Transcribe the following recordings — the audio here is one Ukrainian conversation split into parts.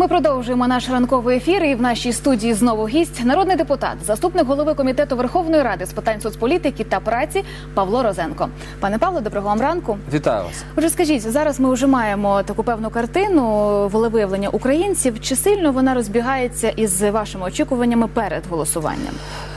Ми продовжуємо наш ранковий ефір. І в нашій студії знову гість, народний депутат, заступник голови комітету Верховної Ради з питань соцполітики та праці Павло Розенко. Пане Павло, доброго вам ранку. Вітаю вас. Отже, скажіть, зараз ми вже маємо таку певну картину волевиявлення українців. Чи сильно вона розбігається із вашими очікуваннями перед голосуванням?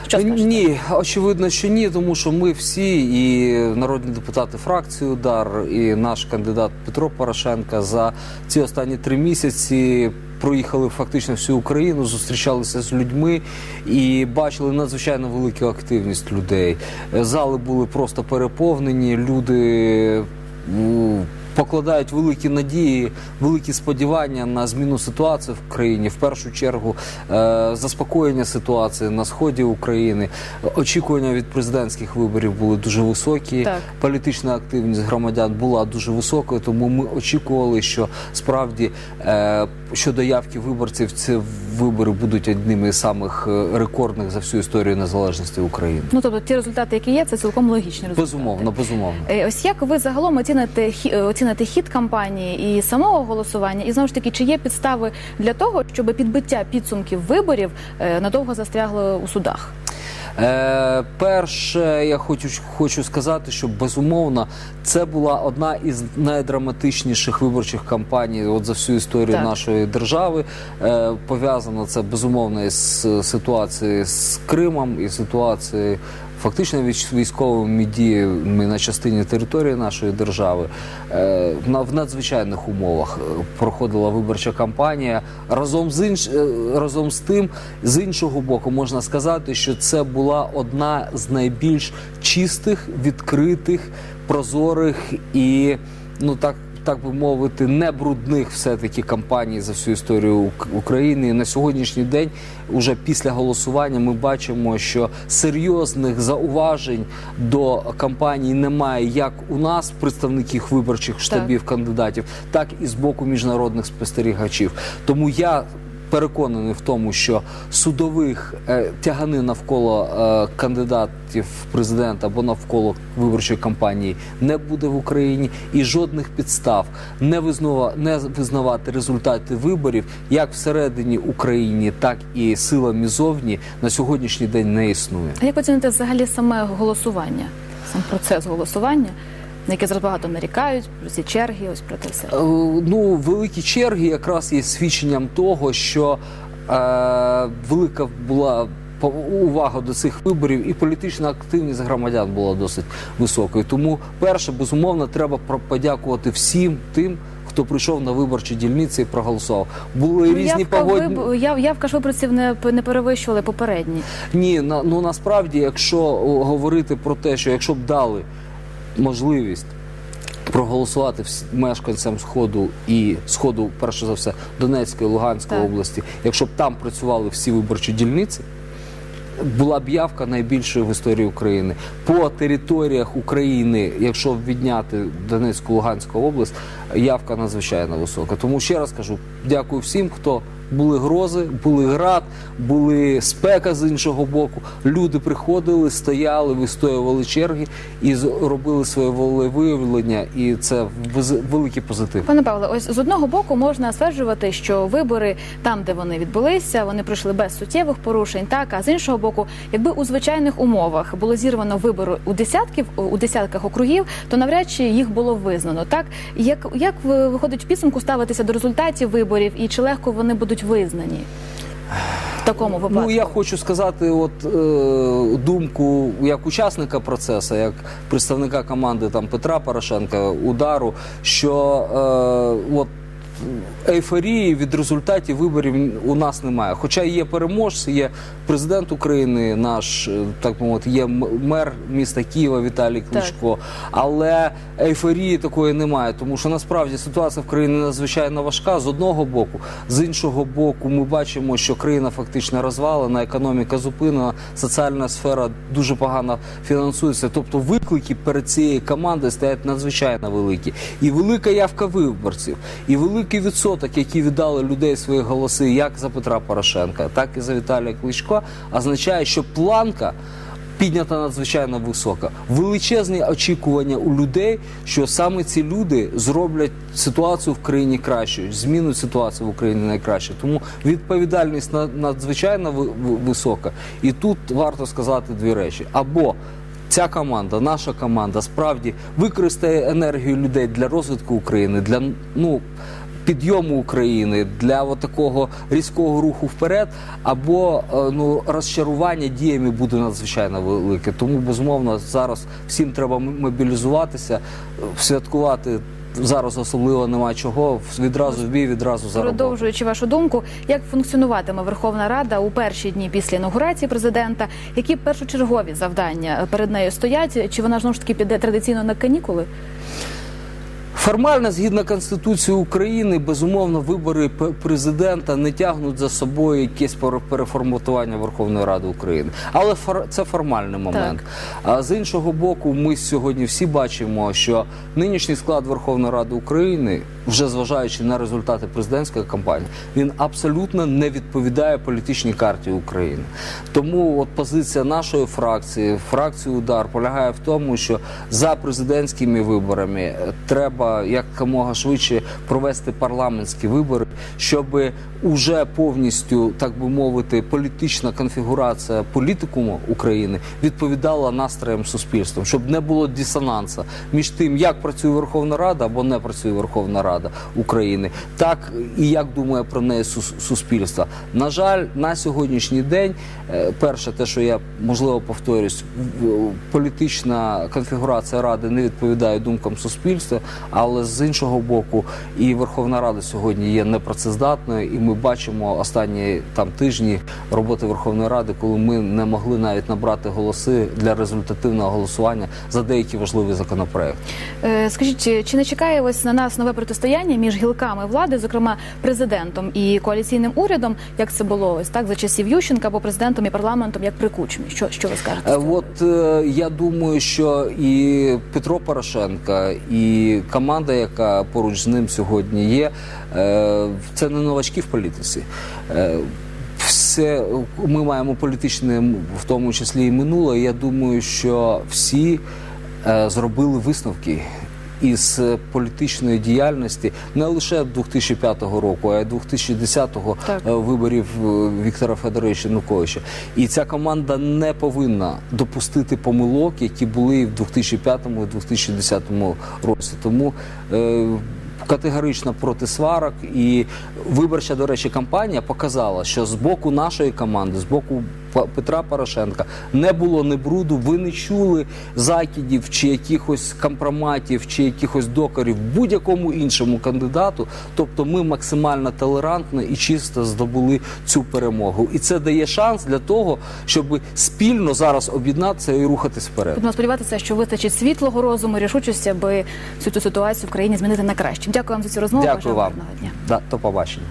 Що скажете? Ні, очевидно, що ні, тому що ми всі, і народні депутати фракції Удар, і наш кандидат Петро Порошенка за ці останні три місяці. Проїхали фактично всю Україну, зустрічалися з людьми і бачили надзвичайно велику активність людей. Зали були просто переповнені. Люди ну, покладають великі надії, великі сподівання на зміну ситуації в країні. В першу чергу е, заспокоєння ситуації на сході України. Очікування від президентських виборів були дуже високі. Так. Політична активність громадян була дуже високою, тому ми очікували, що справді е, щодо явки виборців, ці вибори будуть одними із самих е, рекордних за всю історію незалежності України. Ну тобто ті результати, які є, це цілком логічні результати. Безумовно, безумовно. Е, Ось як ви загалом оціните е, оціните хід кампанії і самого голосування, і знову ж таки, чи є підстави для того, щоб підбиття підсумків виборів надовго застрягло у судах? Е, перше, я хочу, хочу сказати, що безумовно це була одна із найдраматичніших виборчих кампаній от за всю історію Так. нашої держави. Е, пов'язано це безумовно із ситуацією з Кримом і ситуацією. Фактично військ- військовими діями на частині території нашої держави Е, в надзвичайних умовах е, проходила виборча кампанія. Разом з інш... е, разом з тим, з іншого боку, можна сказати, що це була одна з найбільш чистих, відкритих, прозорих і ну так. Так би мовити, не брудних все-таки кампаній за всю історію України. І на сьогоднішній день, уже після голосування, ми бачимо, що серйозних зауважень до кампанії немає як у нас, представників виборчих штабів кандидатів, так і з боку міжнародних спостерігачів. Тому я переконаний в тому, що судових е, тягани навколо е, кандидатів в президента або навколо виборчої кампанії не буде в Україні, і жодних підстав не визнава, не визнавати результати виборів як всередині України, так і силами зовні на сьогоднішній день не існує. А як оціните взагалі саме голосування, сам процес голосування, на який зараз багато нарікають, про ці черги, ось про те все. Е, Ну, великі черги якраз є свідченням того, що е, велика була увага до цих виборів, і політична активність громадян була досить високою. Тому, перше, безумовно, треба подякувати всім тим, хто прийшов на виборчі дільниці і проголосував. Були Ну, різні явка, погодні. виб... яв... явка ж виборців не, не перевищували попередні. Ні, на, ну насправді, якщо говорити про те, що якщо б дали можливість проголосувати мешканцям Сходу і Сходу, перше за все, Донецької, Луганської Так. області, якщо б там працювали всі виборчі дільниці. Була б явка найбільшою в історії України по територіях України, якщо відняти Донецьку Луганську область, явка надзвичайно висока. Тому ще раз кажу, дякую всім, хто були грози, були град, були спека з іншого боку. Люди приходили, стояли, вистоювали черги і робили своє волевиявлення, і це великий позитив. Пане Павле, ось з одного боку можна стверджувати, що вибори там, де вони відбулися, вони пройшли без суттєвих порушень. Так а з іншого боку, якби у звичайних умовах було зірвано вибори у десятків у десятках округів, то навряд чи їх було визнано. Так як, як виходить в підсумку ставитися до результатів виборів і чи легко вони будуть визнані в такому випадку? Ну я хочу сказати, от е, думку як учасника процесу, як представника команди там Петра Порошенка, удару, що е, от. Ейфорії від результатів виборів у нас немає. Хоча є переможці, є президент України, наш е, так мовити, є мер міста Києва Віталій Кличко. Але ейфорії такої немає, тому що насправді ситуація в країні надзвичайно важка з одного боку, з іншого боку, ми бачимо, що країна фактично розвалена, економіка зупинена, соціальна сфера дуже погано фінансується. Тобто виклики перед цією командою стоять надзвичайно великі. І велика явка виборців, і великий відсоток, який віддали людей свої голоси, як за Петра Порошенка, так і за Віталія Кличко, означає, що планка піднята надзвичайно висока. Величезні очікування у людей, що саме ці люди зроблять ситуацію в країні кращою, змінуть ситуацію в Україні найкраще. Тому відповідальність на- надзвичайно ви- ви- висока. І тут варто сказати дві речі: або Ця команда, наша команда, справді використає енергію людей для розвитку України, для ну підйому України, для такого різкого руху вперед, або е, ну розчарування діями буде надзвичайно велике. Тому безумовно зараз всім треба мобілізуватися, святкувати. Зараз особливо нема чого. Відразу в бій, відразу за. Продовжуючи вашу думку, як функціонуватиме Верховна Рада у перші дні після інаугурації президента? Які першочергові завдання перед нею стоять? Чи вона знову ж таки піде традиційно на канікули? Формально, згідно Конституції України, безумовно, вибори президента не тягнуть за собою якесь пере- переформатування Верховної Ради України. Але це формальний момент. А з іншого боку, ми сьогодні всі бачимо, що нинішній склад Верховної Ради України, вже зважаючи на результати президентської кампанії, він абсолютно не відповідає політичній карті України. Тому от позиція нашої фракції, фракції удар, полягає в тому, що за президентськими виборами треба якомога швидше провести парламентські вибори, щоб уже повністю, так би мовити, політична конфігурація політикуму України відповідала настроям суспільства, щоб не було дисонансу між тим, як працює Верховна Рада або не працює Верховна Рада України, так і як думає про неї сус- суспільство. На жаль, на сьогоднішній день, е, перше, те, що я можливо повторюсь, політична конфігурація ради не відповідає думкам суспільства, але з іншого боку, і Верховна Рада сьогодні є непрацездатною, і ми бачимо останні там тижні роботи Верховної Ради, коли ми не могли навіть набрати голоси для результативного голосування за деякі важливі законопроекти. Е, Скажіть, чи- не чекає ось на нас нове протистояння між гілками влади, зокрема президентом і коаліційним урядом, як це було ось так за часів Ющенка, або президентом і парламентом, як при Кучмі? Що, що ви скажете? Е? От е, я думаю, що і Петро Порошенка, і команда, яка поруч з ним сьогодні є, е, це не новачки в політиці. Е, Все ми маємо політичне, в тому числі і минуле. Я думаю, що всі е, зробили висновки із політичної діяльності не лише 2005 року, а й 2010-го е, виборів Віктора Федоровича Януковича. І ця команда не повинна допустити помилок, які були в 2005 і 2010 році. Тому е, категорично проти сварок. І виборча, до речі, кампанія показала, що з боку нашої команди, з боку Петра Порошенка не було ні бруду, ви не чули закидів чи якихось компроматів, чи якихось докорів будь-якому іншому кандидату. Тобто ми максимально толерантно і чисто здобули цю перемогу. І це дає шанс для того, щоб спільно зараз об'єднатися і рухатись вперед. Будемо сподіватися, що вистачить світлого розуму, рішучості, аби всю цю ситуацію в країні змінити на краще. Дякую вам за цю розмову. Дякую Бажаю вам. дня. Да, до побачення.